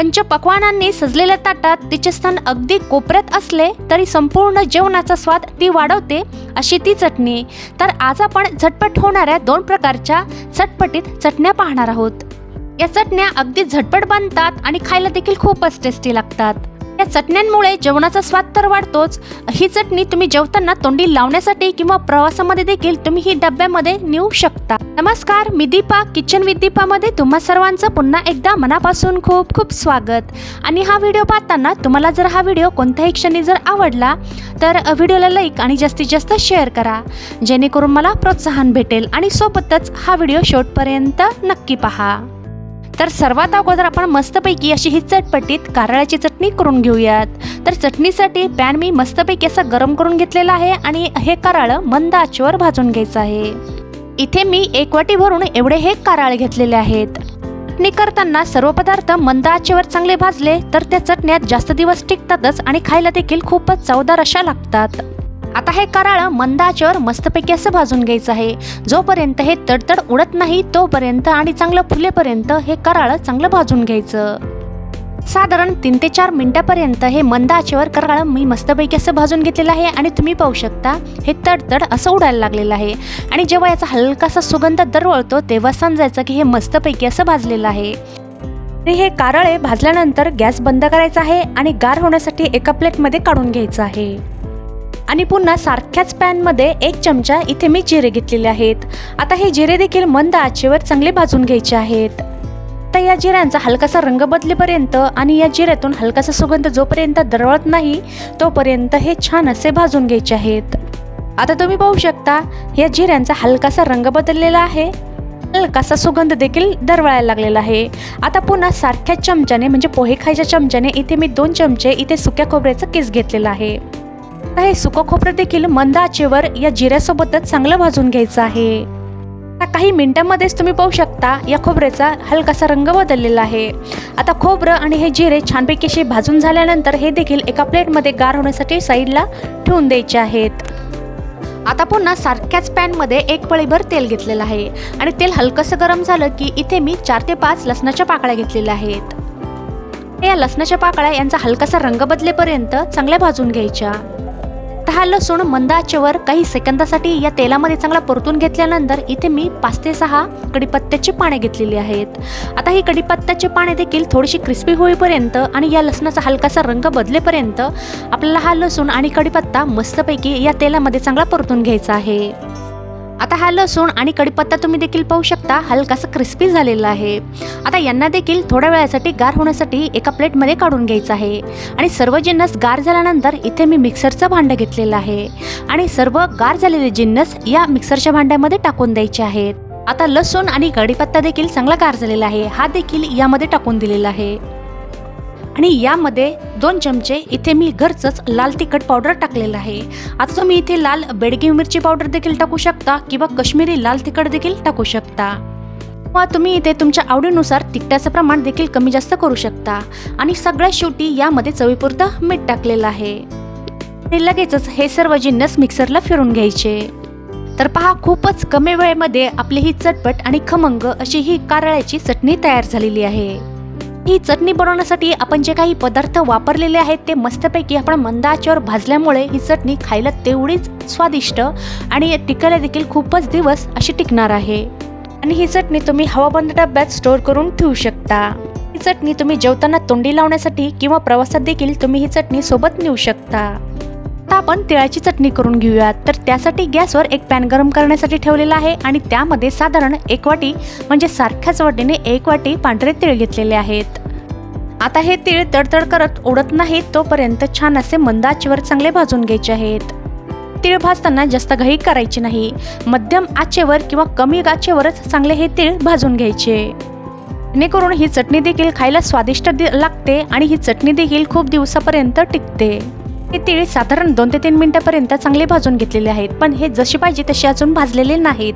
पंचपक्वानांनी सजलेल्या ताटात तिचे स्थान अगदी कोपऱ्यात असले तरी संपूर्ण जेवणाचा स्वाद ती वाढवते अशी ती चटणी. तर आज आपण झटपट होणाऱ्या दोन प्रकारच्या चटपटीत चटण्या पाहणार आहोत. या चटण्या अगदी झटपट बनतात आणि खायला देखील खूपच टेस्टी लागतात. या चटण्यांमुळे जेवणाचा स्वाद तर वाढतोच. ही चटणी तुम्ही जेवताना तोंडी लावण्यासाठी किंवा प्रवासामध्ये देखील तुम्ही ही डब्यामध्ये नेऊ शकता. नमस्कार मी दीपा किचन विथ दीपामध्ये तुम्हा सर्वांचं पुन्हा एकदा मनापासून खूप खूप स्वागत. आणि हा व्हिडिओ पाहताना तुम्हाला जर हा व्हिडिओ कोणत्याही क्षणी जर आवडला तर व्हिडिओला लाईक आणि जास्तीत जास्त शेअर करा. जेणेकरून मला प्रोत्साहन भेटेल आणि सोबतच हा व्हिडिओ शेवटपर्यंत नक्की पहा. तर सर्वात अगोदर आपण मस्तपैकी अशी ही चटपटीत कारळाची चटणी करून घेऊयात. तर चटणीसाठी पॅन मी मस्तपैकी असा गरम करून घेतलेला आहे आणि हे कारळ मंद आचेवर भाजून घ्यायचं आहे. इथे मी एक वाटी भरून एवढे हे कारळ घेतलेले आहेत. चटणी करताना सर्व पदार्थ मंद आचेवर चांगले भाजले तर त्या चटण्यात जास्त दिवस टिकतातच आणि खायला देखील खूपच चवदार अशा लागतात. आता हे कराळ मंद आचेवर मस्तपैकी असं भाजून घ्यायचं आहे. जोपर्यंत हे तडतड उडत नाही तोपर्यंत आणि चांगलं फुलेपर्यंत हे कराळ चांगलं भाजून घ्यायचं. साधारण तीन ते चार मिनिटापर्यंत हे मंद आचेवर कराळ मी मस्तपैकी असं भाजून घेतलेलं आहे आणि तुम्ही पाहू शकता हे तडतड असं उडायला लागलेलं आहे. आणि जेव्हा याचा हलकासा सुगंध दरवळतो तेव्हा समजायचं की हे मस्तपैकी असं भाजलेलं आहे. आणि हे कारळे भाजल्यानंतर गॅस बंद करायचा आहे आणि गार होण्यासाठी एका प्लेटमध्ये काढून घ्यायचं आहे. आणि पुन्हा सारख्याच पॅनमध्ये एक चमचा इथे मी जिरे घेतलेले आहेत. आता हे जिरे देखील मंद आचेवर चांगले भाजून घ्यायचे आहेत. आता या जिऱ्यांचा हलकासा रंग बदलेपर्यंत आणि या जिऱ्यातून हलकासा सुगंध जोपर्यंत दरवळत नाही तोपर्यंत हे छान असे भाजून घ्यायचे आहेत. आता तुम्ही पाहू शकता या जिऱ्यांचा हलकासा रंग बदललेला आहे. हलकासा सुगंध देखील दरवळायला लागलेला आहे. आता पुन्हा सारख्या चमच्याने म्हणजे पोहे खायच्या चमच्याने इथे मी दोन चमचे इथे सुक्या खोबऱ्याचं केस घेतलेला आहे. आता हे सुकं खोबरं देखील मंद आचेवर या जिऱ्यासोबतच चांगलं भाजून घ्यायचं आहे. आता काही मिनिटांमध्येच तुम्ही पाहू शकता या खोबऱ्याचा हलकासा रंग बदललेला आहे. आता खोबरं आणि हे जिरे छानपैकी असे भाजून झाल्यानंतर हे देखील एका प्लेटमध्ये गार होण्यासाठी साईडला ठेवून द्यायचे आहेत. आता पुन्हा सारख्याच पॅनमध्ये एक पळीभर तेल घेतलेलं आहे आणि तेल हलकंसं गरम झालं की इथे मी चार ते पाच लसणाच्या पाकळ्या घेतलेल्या आहेत. या लसणाच्या पाकळ्या यांचा हलकासा रंग बदलेपर्यंत चांगल्या भाजून घ्यायच्या. आता हा लसूण मंद आचेवर काही सेकंदासाठी या तेलामध्ये चांगला परतून घेतल्यानंतर इथे मी पाच ते सहा कडीपत्त्याची पाने घेतलेली आहेत. आता ही कडीपत्त्याची पाने देखील थोडीशी क्रिस्पी होईपर्यंत आणि या लसणाचा हलकासा रंग बदलेपर्यंत आपल्याला हा लसूण आणि कडीपत्ता मस्तपैकी या तेलामध्ये चांगला परतून घ्यायचा आहे. आता हा लसूण आणि कडीपत्ता तुम्ही देखील पाहू शकता. हलकासा क्रिस्पी झालेला आहे. आता यांना देखील थोड्या वेळासाठी गार होण्यासाठी एका प्लेटमध्ये काढून घ्यायचं आहे. आणि सर्व जिन्नस गार झाल्यानंतर इथे मी मिक्सरचं भांडं घेतलेलं आहे. आणि सर्व गार झालेले जिन्नस या मिक्सरच्या भांड्यामध्ये टाकून द्यायचे आहेत. आता लसूण आणि कढीपत्ता देखील चांगला गार झालेला आहे. हा देखील यामध्ये टाकून दिलेला आहे. आणि यामध्ये दोन चमचे इथे मी घरचंच लाल तिखट पावडर टाकलेलं आहे. आता तुम्ही इथे लाल बेडगी मिरची पावडर देखील टाकू शकता किंवा कश्मीरी लाल तिखट देखील टाकू शकता. किंवा तुम्ही इथे तुमच्या आवडीनुसार तिखटाचं प्रमाण देखील कमी जास्त करू शकता. आणि सगळ्यात शेवटी यामध्ये चवीपुरतं मीठ टाकलेलं आहे. आणि लगेचच हे सर्व जिन्नस मिक्सरला फिरून घ्यायचे. तर पहा खूपच कमी वेळेमध्ये आपली ही चटपट आणि खमंग अशी ही कारळ्याची चटणी तयार झालेली आहे. ही चटणी बनवण्यासाठी आपण जे काही पदार्थ वापरलेले आहेत ते मस्तपैकी आपण मंद आचेवर भाजल्यामुळे ही चटणी खायला तेवढीच स्वादिष्ट आणि टिकायला देखील खूपच दिवस अशी टिकणार आहे. आणि ही चटणी तुम्ही हवाबंद डब्यात स्टोअर करून ठेवू शकता. ही चटणी तुम्ही जेवताना तोंडी लावण्यासाठी किंवा प्रवासात देखील तुम्ही ही चटणी सोबत नेऊ शकता. आता आपण तिळाची चटणी करून घेऊयात. तर त्यासाठी गॅसवर एक पॅन गरम करण्यासाठी ठेवलेला आहे आणि त्यामध्ये साधारण एक वाटी म्हणजे सारख्याच वाटीने एक वाटी पांढरे तिळ घेतलेले आहेत. आता हे तीळ तडतड करत उडत नाहीत तोपर्यंत छान असे मंद आचेवर चांगले भाजून घ्यायचे आहेत. तीळ भाजताना जास्त घाई करायची नाही. मध्यम आचेवर किंवा कमी आचेवरच चांगले हे तीळ भाजून घ्यायचे. जेणेकरून ही चटणी देखील खायला स्वादिष्ट दि- लागते आणि ही चटणी देखील खूप दिवसापर्यंत टिकते. हे तीळ साधारण दोन ते तीन मिनिटापर्यंत चांगले भाजून घेतलेले आहेत. पण हे जसे पाहिजे तसे अजून भाजलेले नाहीत.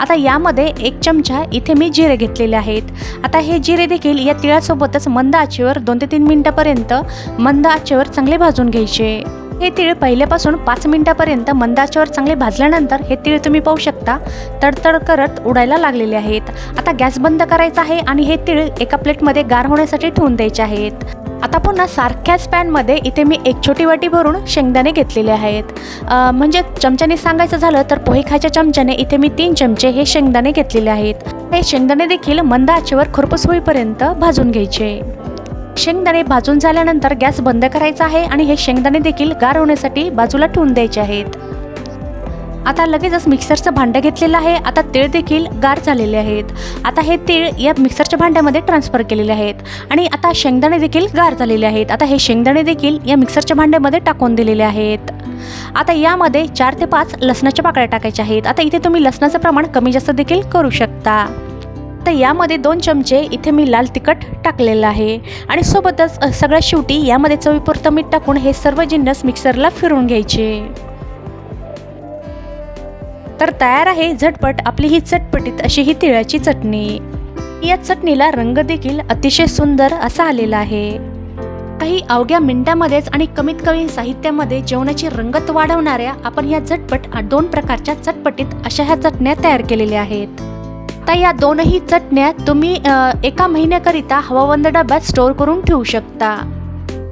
आता यामध्ये एक चमचा इथे मी जिरे घेतलेले आहेत. आता हे जिरे देखील या तिळासोबतच मंद आचेवर दोन ते तीन मिनिटापर्यंत मंद आचेवर चांगले भाजून घ्यायचे. हे तीळ पहिल्यापासून पाच मिनिटापर्यंत मंदाच्यावर चांगले भाजल्यानंतर हे तीळ तुम्ही पाहू शकता. तडतड करत उडायला लागलेले आहेत. आता गॅस बंद करायचा आहे आणि हे तीळ एका प्लेटमध्ये गार होण्यासाठी ठेवून द्यायचे आहेत. आता पुन्हा सारख्याच पॅनमध्ये इथे मी एक छोटी वाटी भरून शेंगदाणे घेतलेले आहेत. म्हणजे चमच्याने सांगायचं झालं तर पोहे खायच्या चमच्याने इथे मी तीन चमचे हे शेंगदाणे घेतलेले आहेत. हे शेंगदाणे देखील मंद आचेवर खरपूस होईपर्यंत भाजून घ्यायचे. शेंगदाणे भाजून झाल्यानंतर गॅस बंद करायचा आहे आणि हे शेंगदाणे देखील गार होण्यासाठी बाजूला ठेवून द्यायचे आहेत. आता लगेचच मिक्सरचं भांडं घेतलेलं आहे आता तीळ देखील गार झालेले आहेत. आता हे तीळ या मिक्सरच्या भांड्यामध्ये ट्रान्सफर केलेले आहेत. आणि आता शेंगदाणे देखील गार झालेले आहेत. आता हे शेंगदाणे देखील या मिक्सरच्या भांड्यामध्ये टाकून दिलेले आहेत. आता यामध्ये चार ते पाच लसणाच्या पाकळ्या टाकायच्या आहेत. आता इथे तुम्ही लसणाचं प्रमाण कमी जास्त देखील करू शकता. तर यामध्ये दोन चमचे इथे मी लाल तिखट टाकलेलं आहे. आणि सोबतच सगळ्या शेवटी यामध्ये चवीपुरतं मीठ टाकून हे सर्व जिन्नस मिक्सरला फिरून घ्यायचे. तर तयार आहे झटपट आपली ही चटपटीत अशी ही तिळाची चटणी. या चटणीला रंग देखील अतिशय सुंदर असा आलेला आहे. काही अवघ्या मिनिटामध्येच आणि कमीत कमी साहित्यामध्ये जेवणाची रंगत वाढवणाऱ्या आपण या झटपट दोन प्रकारच्या चटपटीत अशा ह्या चटण्या तयार केलेल्या आहेत. तर या दोनही चटण्या तुम्ही एका महिन्याकरिता हवाबंद डब्यात स्टोअर करून ठेवू शकता.